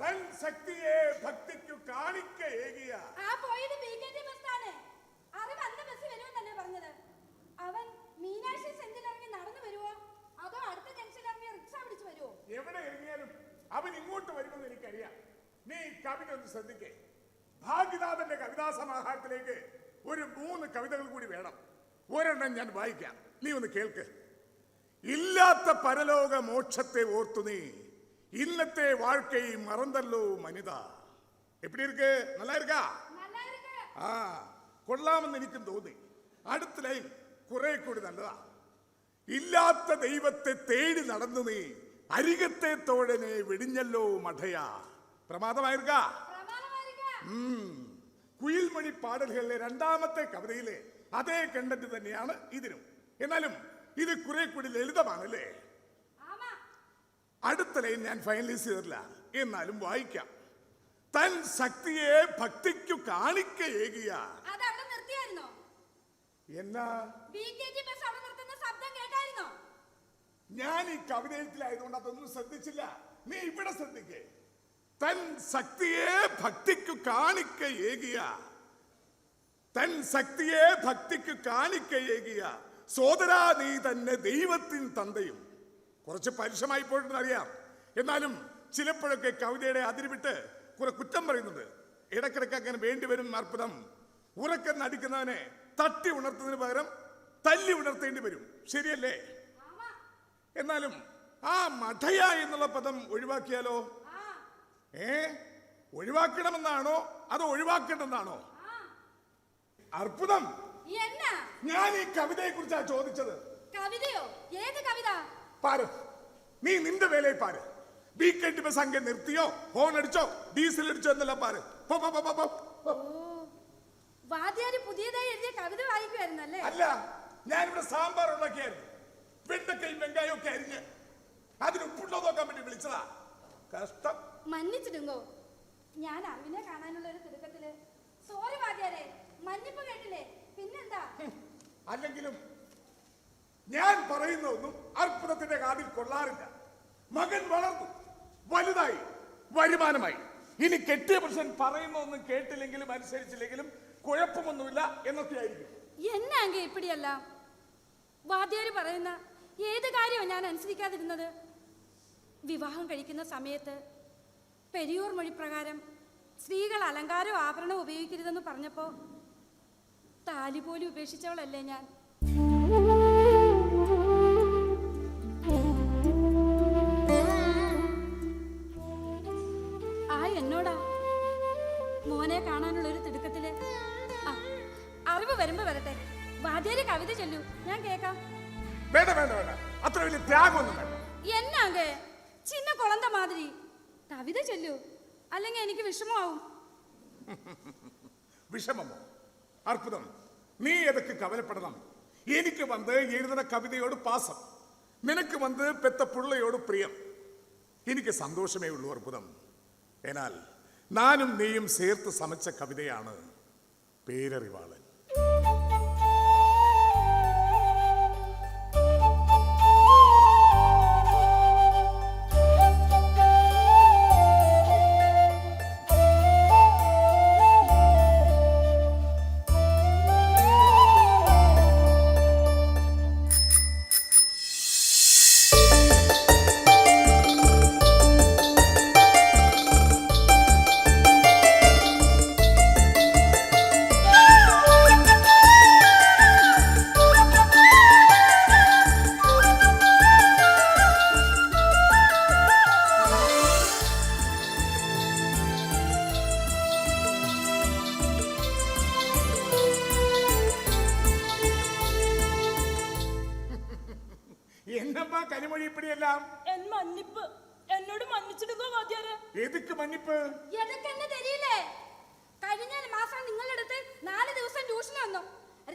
തൻ ശക്തിയെ ഭക്തിക്കു കാണിക്ക ഏകിയ. ആ പോയത് BKT ബസ്സാണ്. അറിവ് അന്ന് ബസ് വരുമെന്നല്ലേ പറഞ്ഞത്. അവൻ മീനാക്ഷി സെന്റിൽ ഇറങ്ങി നടന്നു വരുവോ? അതോ അടുത്ത ജംഗ്ഷനിൽ ഇറങ്ങി റിക്ഷ പിടിച്ച് വരുവോ? എവിടെ ഇറങ്ങിയാലും അവൻ ഇങ്ങോട്ട് വരുമെന്ന് എനിക്കറിയാം. നീ ഈ കവിത ഒന്ന് ശ്രദ്ധിക്കേ. ഭാഗ്യനാഥന്റെ കവിതാ സമാഹാരത്തിലേക്ക് ഒരു മൂന്ന് കവിതകൾ കൂടി വേണം. ഒരെണ്ണം ഞാൻ വായിക്കാം. നീ ഒന്ന് കേൾക്ക്. ഇല്ലാത്ത പരലോക മോക്ഷത്തെ ഓർത്തു നീ. ഇന്നത്തെ வாழ்க்கையை മറന്നല്ലോ മനിത എപ്പിടി ഇരിക്ക് നല്ലായിരിക്ക. ആ കൊള്ളാമെന്ന് എനിക്കും തോന്നി. അടുത്ത ലൈൻ കുറെ കൂടി നല്ലതാ. ഇല്ലാത്ത ദൈവത്തെ തേടി നടന്നു നീ. അരികത്തെ തോഴനെ വെടിഞ്ഞല്ലോ മഠയ. പ്രമാദമായിരിക്ക? കുയിൽമണി പാടലുകളിലെ രണ്ടാമത്തെ കവിതയിലെ അതേ കണ്ടന്റ് തന്നെയാണ് ഇതിനും. എന്നാലും ഇത് കുറെ കൂടി ലളിതമാണല്ലേ. അടുത്ത ലൈൻ ഞാൻ ഫൈനലൈസ് ചെയ്തില്ല എന്നാലും വായിക്കാം. തൻ ശക്തിയെ ഭക്തിക്കു കാണിക്ക ഏകിയ അത് അവിടെ നിർത്തിയായിരുന്നോ? എന്നാ? ഞാൻ ഈ കവിതയത്തിലായതുകൊണ്ട് അതൊന്നും ശ്രദ്ധിച്ചില്ല. നീ ഇവിടെ ശ്രദ്ധിക്കേ. തൻ ശക്തിയെ ഭക്തിക്കു കാണിക്ക ഏകിയ തൻ ശക്തിയെ ഭക്തിക്കു കാണിക്ക ഏകിയ സോദരാ നീ തന്നെ ദൈവത്തിൻ തന്തയും. കുറച്ച് പരുഷമായി പോയിട്ടെന്ന് അറിയാം. എന്നാലും ചിലപ്പോഴൊക്കെ കവിതയുടെ അതിരുവിട്ട് കുറെ കുറ്റം പറയുന്നുണ്ട്. ഇടക്കിടക്ക് അങ്ങനെ വേണ്ടിവരും അർപ്പിതം. ഉറക്കം നടിക്കുന്നവനെ തട്ടി ഉണർത്തുന്നതിന് പകരം തല്ലി ഉണർത്തേണ്ടി വരും. ശരിയല്ലേ. എന്നാലും ആ മഠയ എന്നുള്ള പദം ഒഴിവാക്കിയാലോ. ഏ? ഒഴിവാക്കണമെന്നാണോ? അതോ ഒഴിവാക്കണ്ടെന്നാണോ അർപ്പിതം? ഞാൻ ഈ കവിതയെ കുറിച്ചാ ചോദിച്ചത്. കവിതയോ? ഏത് കവിത? പാര്. നീ നിന്റെ വേലയിൽ പാര്. ടി ബസ് അങ്ങ് നിർത്തിയോ? ഹോൺ അടിച്ചോ? ഡീസൽ അടിച്ചോ എന്നല്ല പാര്? വാദ്യാരി പുതിയതായി എഴുതിയ കവിത വായിക്കുമായിരുന്നല്ലേ അല്ല ഞാനിവിടെ സാമ്പാർ ഉണ്ടാക്കിയായിരുന്നു. വെണ്ടക്കയും വെങ്കായവും ഒക്കെ അരിഞ്ഞ് അതിന് ഉപ്പുണ്ടോ നോക്കാൻ വേണ്ടി വിളിച്ചതാ. കഷ്ടം. മന്നിച്ചിടുങ്കോ? ഞാൻ അവിനെ കാണാനുള്ള ഒരു തിടുക്കത്തിൽ. സോറി വാദ്യാരെ മഞ്ഞിപ്പ് കേട്ടില്ലേ? പിന്നെന്താ? അല്ലെങ്കിലും ഞാൻ പറയുന്ന ഒന്നും അർപ്പണത്തിന്റെ കാതിൽ കൊള്ളാറില്ല. മകൻ വളർന്നു. വലുതായി. വരുമാനമായി. ഇനി കെട്ടിയ പുരുഷൻ പറയുന്നൊന്നും കേട്ടില്ലെങ്കിലും അനുസരിച്ചില്ലെങ്കിലും കുഴപ്പമൊന്നുമില്ല എന്നൊക്കെ ആയിരിക്കും. എന്നാങ്ക ഇപ്പിടിയല്ല? വാദ്യാര് പറയുന്ന ഏത് കാര്യവും ഞാൻ അനുസരിക്കാതിരുന്നത്? വിവാഹം കഴിക്കുന്ന സമയത്ത് പെരിയൂർ മൊഴി പ്രകാരം സ്ത്രീകൾ അലങ്കാരവും ആഭരണവും ഉപയോഗിക്കരുതെന്ന് പറഞ്ഞപ്പോ താലി പോലും ഉപേക്ഷിച്ചവളല്ലേ ഞാൻ? ആ എന്നോടാ? മോനെ കാണാനുള്ള ഒരു തിടുക്കത്തിൽ. ആ അറിവ് വരുമ്പോ വരട്ടെ. വാദ്യാര് കവിത ചൊല്ലൂ. ഞാൻ കേക്കാം. വേണ്ട വേണ്ട വേണ്ട. അത്ര വലിയ ത്യാഗമൊന്നും വേണ്ട. എന്നാങ്കെ ചിന്ന കുളന്ത മാതിരി. കവിത ചൊല്ലൂ. അല്ലെങ്കിൽ എനിക്ക് വിഷമമാവും. വിഷമമോ? അർപ്പുതം. നീ എതൊക്കെ കവലപ്പെടണം? എനിക്ക് വന്ന് എഴുതുന്ന കവിതയോട് പാസം. നിനക്ക് വന്ന് പെത്ത പുള്ളയോട് പ്രിയം. എനിക്ക് സന്തോഷമേ ഉള്ളൂ അർപ്പുതം. എന്നാൽ നാനും നീയും ചേർത്ത് സമച്ച കവിതയാണ് പേരറിവാളൻ.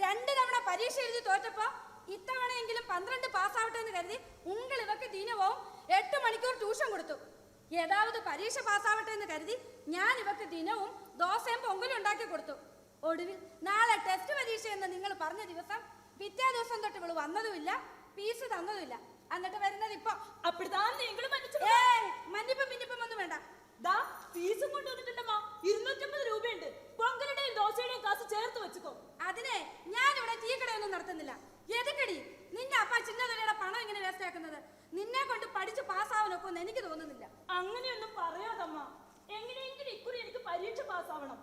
രണ്ട് തവണ പരീക്ഷ എഴുതി തോറ്റപ്പോ ഇത്തവണയെങ്കിലും പന്ത്രണ്ട് പാസ്സാവട്ടെ എന്ന് കരുതി ഉങ്ങൾ ഇവക്ക് ദിനവും എട്ട് മണിക്കൂർ ട്യൂഷൻ കൊടുത്തു. ഏതാവത് പരീക്ഷ പാസ്സാവട്ടെ എന്ന് കരുതി ഞാൻ ഇവക്ക് ദിനവും ദോശയും പൊങ്കലും ഉണ്ടാക്കി കൊടുത്തു. ഒടുവിൽ നാളെ ടെസ്റ്റ് പരീക്ഷ എന്ന് നിങ്ങൾ പറഞ്ഞ ദിവസം പിറ്റേ ദിവസം തൊട്ട് ഇവൾ വന്നതുമില്ല പീസ് തന്നതുമില്ല. എന്നിട്ട് വരുന്നത് ഇപ്പൊ. അപ്പിടുത്താ മന്നിപ്പം മിന്നിപ്പം ഒന്നും വേണ്ട. ദാ ഫീസും കൊണ്ട് വന്നിട്ടുണ്ടമ്മ ഇരുന്നൂറ്റമ്പത് രൂപയുണ്ട്. പൊങ്കലുടെയും ദോശയുടെയും കാശ് ചേർത്ത് വെച്ചുക്കോ. അതിനെ ഞാൻ ഇവിടെ ടീ നടത്തുന്നില്ല. എതുക്കടി? നിന്റെ അപ്പ പണം ഇങ്ങനെ വേസ്റ്റ് ആക്കുന്നത്? നിന്നെ കൊണ്ട് പഠിച്ച് പാസ്സാവാനൊക്കെ എനിക്ക് തോന്നുന്നില്ല. അങ്ങനെയൊന്നും പറയാതമ്മ. എങ്ങനെയെങ്കിലും ഇക്കുറി എനിക്ക് പരീക്ഷ പാസ്സാവണം.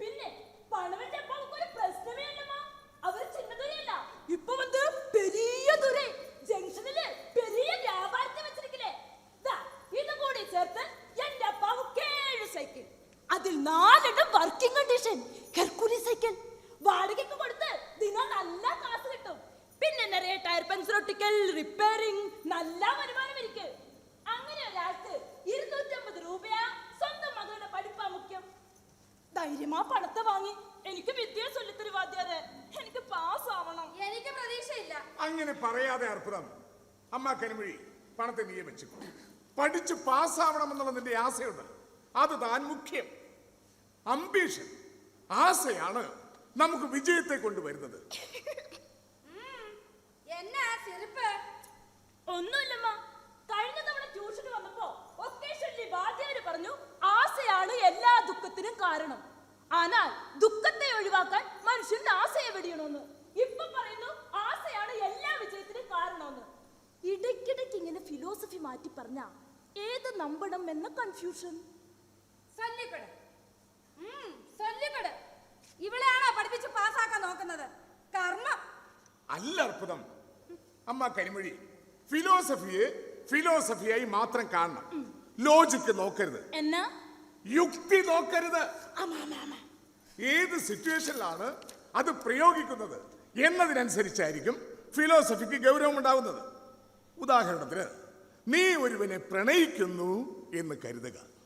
പിന്നെ പണവന്റെ അപ്പാവുക്ക് ഒരു പ്രശ്നമേ അല്ലമ്മ. അവർ ചിന്നതുരയല്ല. ഇപ്പൊ വന്ന് പെരിയ ദുരൈ. ജംഗ്ഷനിൽ പെരിയ വ്യാപാരത്തെ വെച്ചിരിക്കില്ലേ. ഇതും കൂടി ചേർത്ത് അതിൽ നാലെണ്ണം വർക്കിംഗ് കണ്ടീഷൻ ഹെർക്കുലി സൈക്കിൾ വാടകയ്ക്ക് കൊടുത്ത് ദിനം നല്ല കാശ് കിട്ടും. പിന്നെ നിറയെ ടയർ പഞ്ചർ ഒട്ടിക്കൽ റിപ്പയറിംഗ് നല്ല വരുമാനം ഇരിക്ക് അങ്ങനെ ഒരാൾക്ക് ഇരുന്നൂറ്റമ്പത് രൂപയാ സ്വന്തം മകളുടെ പഠിപ്പാ മുഖ്യം. ധൈര്യമാ പണത്തെ വാങ്ങി. എനിക്ക് വിദ്യ ചൊല്ലിത്തൊരു വാദ്യാരെ. എനിക്ക് പാസ് ആവണം എനിക്ക് പ്രതീക്ഷയില്ല. അങ്ങനെ പറയാതെ അർപ്പുതം അമ്മ കനിമൊഴി പണത്തെ നീയെ വെച്ചുക്കോ. പഠിച്ച് നിന്റെ ആശയുണ്ട്. അത് താൻ മുഖ്യം. അംബീഷൻ ആശയാണ് നമുക്ക് വിജയത്തെ കൊണ്ടുവരുന്നത്. ഒന്നുമില്ലമ്മ. കഴിഞ്ഞ തവണ ട്യൂഷന് വന്നപ്പോ ഒക്കേഷനിൽ വാദ്യവര് പറഞ്ഞു ആശയാണ് എല്ലാ ദുഃഖത്തിനും കാരണം. ആനാൽ ദുഃഖത്തെ ഒഴിവാക്കാൻ മനുഷ്യൻ ആശയെ വെടിയണമെന്ന്. ഇപ്പൊ പറയുന്നു ആശയാണ് എല്ലാ വിജയത്തിനും കാരണമെന്ന്. ഇടയ്ക്കിടയ്ക്ക് ഇങ്ങനെ ഫിലോസഫി മാറ്റി പറഞ്ഞ ഏത് നമ്പണം എന്ന കൺഫ്യൂഷൻ സന്നിക്കടം ഇവളെയാണോ പഠിപ്പിച്ച് പാസ്സാക്കാൻ നോക്കുന്നത്? കർമ്മം. അല്ല അർപ്പുതം അമ്മ കരിമൊഴി. ഫിലോസഫിയെ ഫിലോസഫിയായി മാത്രം കാണണം. ലോജിക്ക് നോക്കരുത്. എന്നാ? യുക്തി നോക്കരുത്. ഏത് സിറ്റുവേഷനിലാണ് അത് പ്രയോഗിക്കുന്നത് എന്നതിനനുസരിച്ചായിരിക്കും ഫിലോസഫിക്ക് ഗൗരവം ഉണ്ടാകുന്നത്. ഉദാഹരണത്തിന് നീ ഒരുവനെ പ്രണയിക്കുന്നു എന്ന് കരുതുക.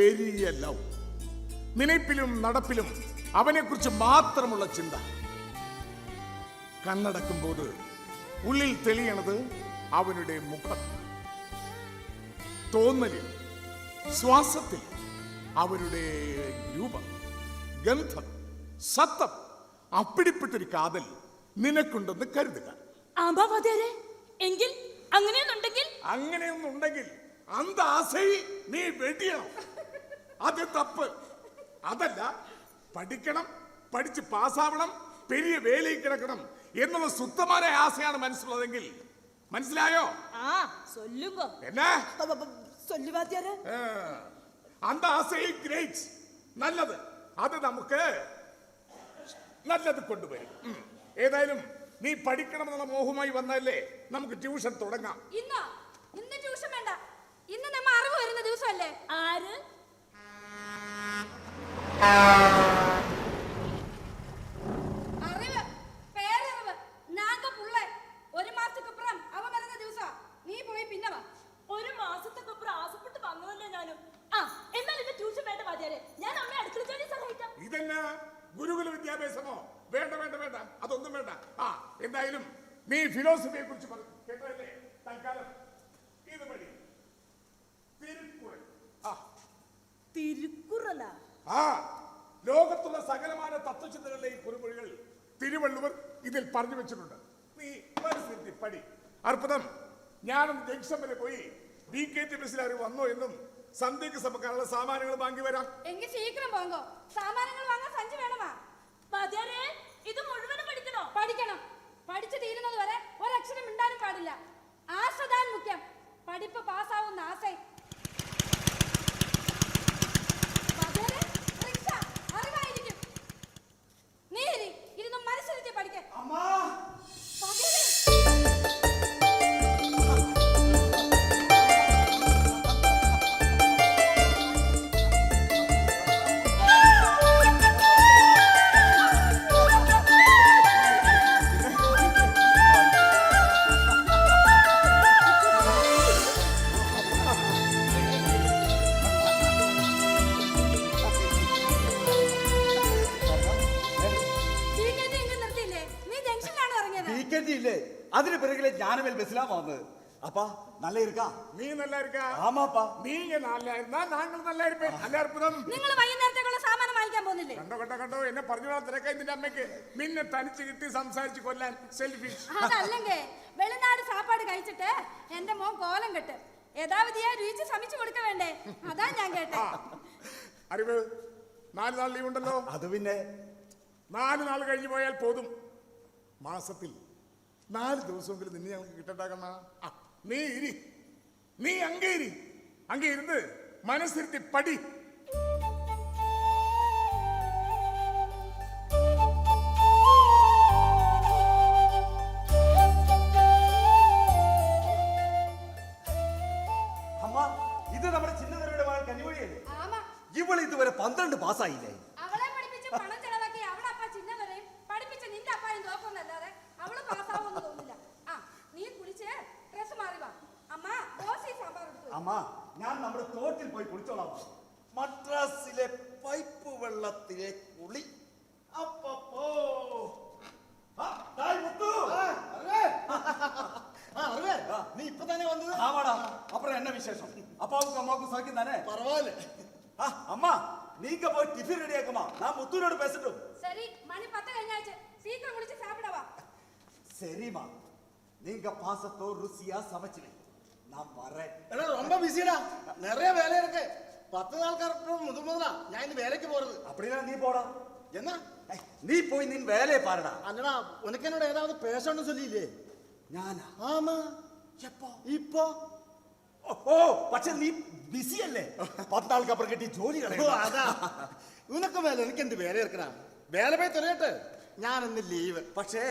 പെരിയ ലവ് നിനപ്പിലും നടപ്പിലും അവനെക്കുറിച്ച് മാത്രമുള്ള ചിന്ത. കണ്ണടക്കുമ്പോൾ ഉള്ളിൽ തെളിയണത് അവനുടെ മുഖം. തോന്നലിൽ ശ്വാസത്തിൽ അവരുടെ രൂപം ഗന്ധം സത്തം അപ്പിടിപ്പെട്ടൊരു കാതൽ നിനക്കുണ്ടെന്ന് കരുതുക. എങ്കിൽ അങ്ങനെയൊന്നുണ്ടെങ്കിൽ? അങ്ങനെയൊന്നുണ്ടെങ്കിൽ അന്ത ആശൈ നീ വെടിയണം. അത് തപ്പ്. അതല്ല പഠിക്കണം പഠിച്ച് പാസ്സാവണം പെരിയ വേലയിൽ കിടക്കണം എന്നുള്ള സുത്തമായ ആശയാണ് മനസ്സിലുള്ളതെങ്കിൽ. മനസ്സിലായോ? എന്നാ? അന്ത ഗ്രേറ്റ് നല്ലത്. അത് നമുക്ക് നല്ലത് കൊണ്ടുവരും. ഏതായാലും നീ പഠിക്കണമെന്നുള്ള മോഹമായി വന്നല്ലേ നമുക്ക് ട്യൂഷൻ തുടങ്ങാം. ഇന്നോ? ഇന്ന് ട്യൂഷൻ വേണ്ട. ഇന്ന് നമ്മ അറിവ് വരുന്ന ദിവസമല്ലേ? ആര്? ഇതെന്നാ? ഗുരുകുല വിദ്യാഭ്യാസമോ? വേണ്ട വേണ്ട വേണ്ട. അതൊന്നും വേണ്ട. ആ എന്തായാലും നീ ഫിലോസഫിയെ കുറിച്ച് പറഞ്ഞു കേട്ടതല്ലേ തൽക്കാലം ഇത് പടി തിരുക്കുറൾ ആ തിരുക്കുറല ആ ലോകത്തുള്ള സകലമായ തത്വചിന്തകളുടെ ഈ കുറുമൊഴികൾ തിരുവള്ളുവർ ഇതിൽ പറഞ്ഞു വെച്ചിട്ടുണ്ട്. നീ പടി. അർപ്പതം ഞാൻ ജംഗ്ഷൻ വരെ പോയി ബി കെ ടി ബസ്സിൽ ആര് വന്നോ എന്നും സന്ധ്യക്ക് സമക്കാനുള്ള സാമാനങ്ങൾ വാങ്ങി വരാം. എങ്കിൽ ശീഘ്രം പോങ്കോ സാമാനങ്ങൾ വാങ്ങാൻ സഞ്ചി വേണമാ. ഇത് മുഴുവനും പഠിക്കണോ? പഠിക്കണം. പഠിച്ചു തീരുന്നത് വരെ ഒരക്ഷരം മിണ്ടാനും പാടില്ല. ആശ്രദാൻ മുഖ്യം. പഠിപ്പ് പാസ്സാവുന്ന ആശയം அப்பா நல்லா இருக்கா നീ നല്ല ഇരിക്കാ ஆமாப்பா നീങ്ക നല്ല ഇരുന്നാ നാങ്കൾ നല്ല ഇരുപ്പേ നല്ല അർപ്പുതം നിങ്ങൾ വൈകുന്നേരത്തേക്കുള്ള സാമാനം വാങ്ങിക്കാൻ പോകുന്നില്ലേ കണ്ടോ കണ്ടോ കണ്ടോ എന്നെ പറഞ്ഞു തിരക്കായി നിന്റെ അമ്മയ്ക്ക് നിന്നെ തനിച്ച് കിട്ടി സംസാരിച്ച് കൊല്ലാൻ സെൽഫിഷ് അതല്ലെങ്കിൽ വെളിനാട് സാപ്പാട് കഴിച്ചിട്ട് എന്റെ മോൻ കോലം കെട്ട് യഥാവധിയാ രുചി ശ്രമിച്ചു കൊടുക്ക വേണ്ടേ അതാ ഞാൻ കേട്ടെ ആ അറിവ് നാല് നാൾ ലീവ് ഉണ്ടല്ലോ அது പിന്നെ നാല് നാൾ കഴിഞ്ഞു പോയാൽ പോതും മാസത്തിൽ നാല് ദിവസമെങ്കിലും നിന്നെ ഞങ്ങൾക്ക് കിട്ടണ്ടാകണ നീ ഇരി നീ അങ്ങേ ഇരി അങ്ങേ ഇരുന്ന് മനസ്സിരുത്തി പടി അമ്മ ഞാൻ നമ്മുടെ തോട്ടിൽ പോയി കുളിച്ചോളാം മദ്രാസിലെ പൈപ്പ് വെള്ളത്തിലെ കുളി അപ്പപ്പോ ആ, ഡായ് മുത്തു. നീ ഇപ്പൊ തന്നെ വന്നത് ஆமாடா அப்புறம் என்ன விசேஷம் அப்பாவுக்கு அம்மாவுக்கும் சௌக்கியம் தானே പറവാല് ஆ, அம்மா நீங்க போய் டிஃபன் ரெடி ஆக்குமா நான் முத்துனோட பேசட்டும் ശരി മണി പത്ത് കഴിഞ്ഞാഴ്ച സീക്കിരം കുളിച്ച് സാപ്പിടവാ சரிம்மா நீங்க பாசத்தோ ருசியா சமைச்சு வை. நான் வரேன் ஏன்னா ரொம்ப பிஸிடா நிறைய வேலை இருக்கு பத்து நாள் நாள்காரப்போ முத முதலா நான் இந்த வேலைக்கு போறது அப்படின்னா நீ போடா என்ன நீ போய் நீ வேலையை பாருடா அண்ணா உனக்கு என்னோட ஏதாவது பேசணும்னு சொல்லியிலே ഞാനാ ആമാ എപ്പോ ഇപ്പോ ഓ പക്ഷെ നീ ബിസി അല്ലേ പത്താൾക്ക് അപ്പുറം കിട്ടി ജോലി അതാ നിനക്ക് വേല എനിക്ക് എന്ത് വേല എടുക്കണ വേല പോയി തുറയട്ടെ ഞാനിന്ന് ലീവ് പക്ഷേ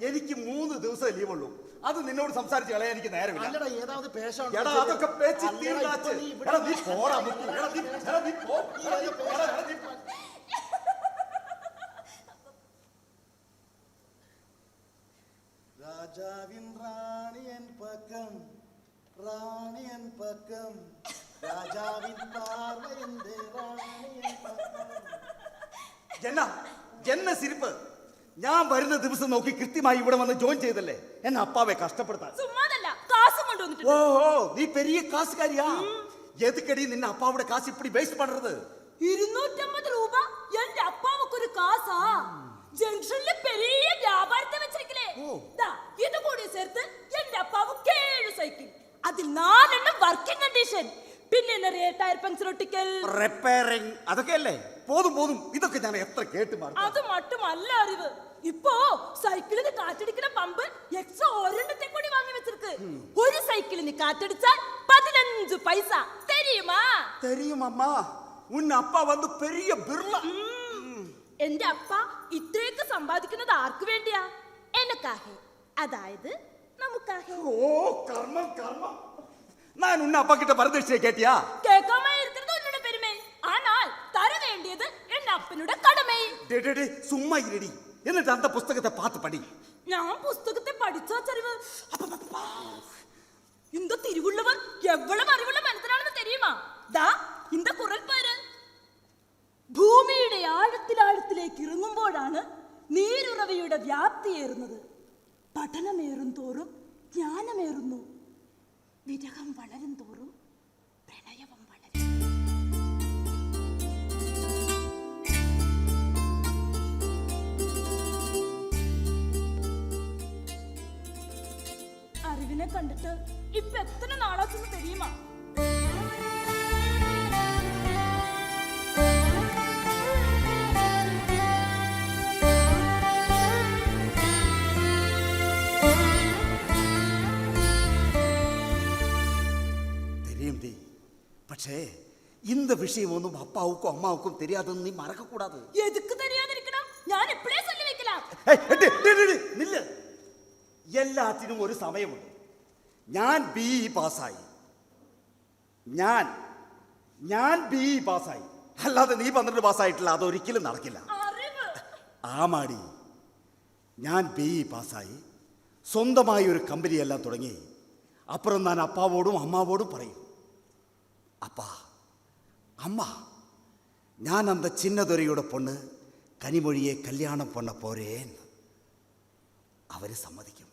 എനിക്ക് മൂന്ന് ദിവസം ലീവുള്ളൂ അത് നിന്നോട് സംസാരിച്ച് കളയാൻ എനിക്ക് നേരമില്ല അല്ലടാ ഏതാവത് എടാ അതൊക്കെ പേച്ച് നീ പോടാ രാജാവിൻ എടാ നീ എടാ നീ പോ എടാ നീ പോ എടാ നീ പോ ராஜாவின் ராணியன் பக்கம் ராணியன் ഞാൻ വരുന്ന ദിവസം നോക്കി കൃത്യമായി ഇവിടെ വന്ന് ജോയിൻ ചെയ്തല്ലേ? എന്നെ അപ്പാവെ കഷ്ടപ്പെടുത്താൻ. ഓഹോ നീ പെരിയ കാസുകാരിയാ? എതുക്കടി നിന്നെ അപ്പാവുടെ കാശ് ഇപ്പടി വേസ്റ്റ് പണരുത് ഇരുന്നൂറ്റമ്പത് രൂപ എന്റെ അപ്പാവക്കൊരു കാസാ. ജംഗ്ഷനിലെ പെരിയ വ്യാപാരത്തെ വെച്ചിരിക്കലേ ഇത് കൂടി ചേർത്ത് എന്റെ അപ്പാവ് ഏഴ് സൈക്കിൾ അതിൽ നാലെണ്ണം വർക്കിംഗ് കണ്ടീഷൻ പിന്നെ എന്നറിയ ടയർ പങ്ക്ചർ ഒട്ടിക്കൽ. റിപ്പയറിംഗ് കേട്ട് അത് മട്ടുമല്ല അറിവ്. இப்போ சைக்கிளுக்கு காற்றடிக்கிற பம்பு எக்ஸ்ட்ரா ஒரெண்டத்தை கூடி வாங்கி வச்சிருக்கு ஒரு சைக்கிளுக்கு காற்றடிச்சா பதினஞ்சு பைசா தெரியுமா தெரியும் அம்மா உன் அப்பா வந்து பெரிய பிர்லா എന്റെ അപ്പ ഇത്രയൊക്കെ സമ്പാദിക്കുന്നത് ആർക്ക് വേണ്ടിയാ? എനക്കാഹെ. അതായത് നമുക്കാഹെ. ഓ കർമ്മം കർമ്മം. ഞാൻ ഉന്ന അപ്പ കിട്ട പറഞ്ഞ കേട്ടിയാ? കേൾക്കാമായി അപ്പനുടെ കടമേ டே, டே, டே, சும்மா இருடி என்னட்டு அந்த ഞാൻ പുസ്തകത്തെ പഠിച്ചോ ചരിവ്? അപ്പപ്പപ്പപ്പാ. ഇന്ത തിരുവുള്ളവർ എവ്വളം അറിവുള്ള മനസ്സിലാണെന്ന് തെരിയുമാ ദാ ഇന്ത കുറൽ പേര്. ഭൂമിയുടെ ആഴത്തിലാഴത്തിലേക്ക് ഇറങ്ങുമ്പോഴാണ് നീരുറവയുടെ വ്യാപ്തിയേറുന്നത് പഠനമേറും തോറും ജ്ഞാനമേറുന്നു. വിരഹം വളരും തോറും പ്രണയവും കണ്ടിട്ട് ഇപ്പൊ എത്ര നാളാച്ചെന്ന് തെരിയുമാ തെരിയും തീ പക്ഷേ ഇന്ന വിഷയമൊന്നും അപ്പാവുക്കും അമ്മാവുക്കും തെരിയാതെന്ന് നീ മറക്കൂടാതെ എതുക്ക് തെരിയാതിരിക്കണം ഞാൻ എപ്പോഴേ എല്ലാത്തിനും ഒരു സമയമുണ്ട്. ഞാൻ ബി ഇ പാസ്സായി. ഞാൻ ഞാൻ ബി ഇ പാസ്സായി. അല്ലാതെ നീ പന്ത്രണ്ട് പാസ്സായിട്ടില്ല അതൊരിക്കലും നടക്കില്ല. ആ മാടി ഞാൻ ബി ഇ പാസ്സായി. സ്വന്തമായി ഒരു കമ്പനിയെല്ലാം തുടങ്ങി. അപ്പുറം ഞാൻ അപ്പാവോടും അമ്മാവോടും പറയും. അപ്പാ അമ്മ ഞാൻ അന്ത ചിന്നതുരയുടെ പൊണ്ണ് കനിമൊഴിയെ കല്യാണം പൊണ്ണ പോരേന്ന്. അവർ സമ്മതിക്കും.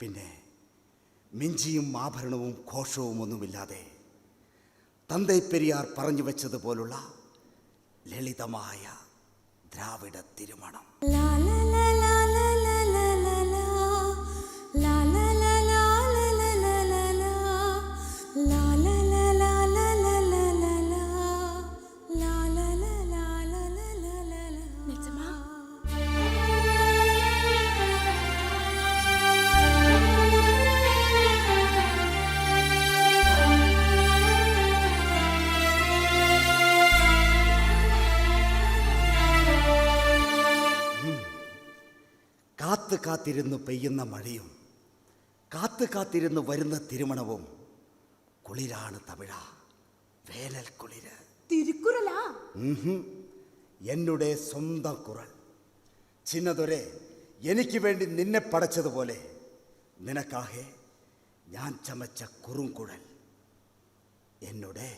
പിന്നെ മിഞ്ചിയും ആഭരണവും ഘോഷവും ഒന്നുമില്ലാതെ തന്തൈ പെരിയാർ പറഞ്ഞു വെച്ചതുപോലുള്ള ലളിതമായ ദ്രാവിഡ തിരുമണം. കാത്തിരുന്ന് പെയ്യുന്ന മഴയും കാത്തു കാത്തിരുന്ന് വരുന്ന തിരുമണവും കുളിരാണ് തമിഴ വേനൽ കുളിര്. തിരുക്കുറലാ. എന്നുടെ സ്വന്തം കുറൽ. ചിന്നതൊരെ എനിക്ക് വേണ്ടി നിന്നെ പടച്ചതുപോലെ. നിനക്കാകെ ഞാൻ ചമച്ച കുറുംകുഴൽ എന്നുടെ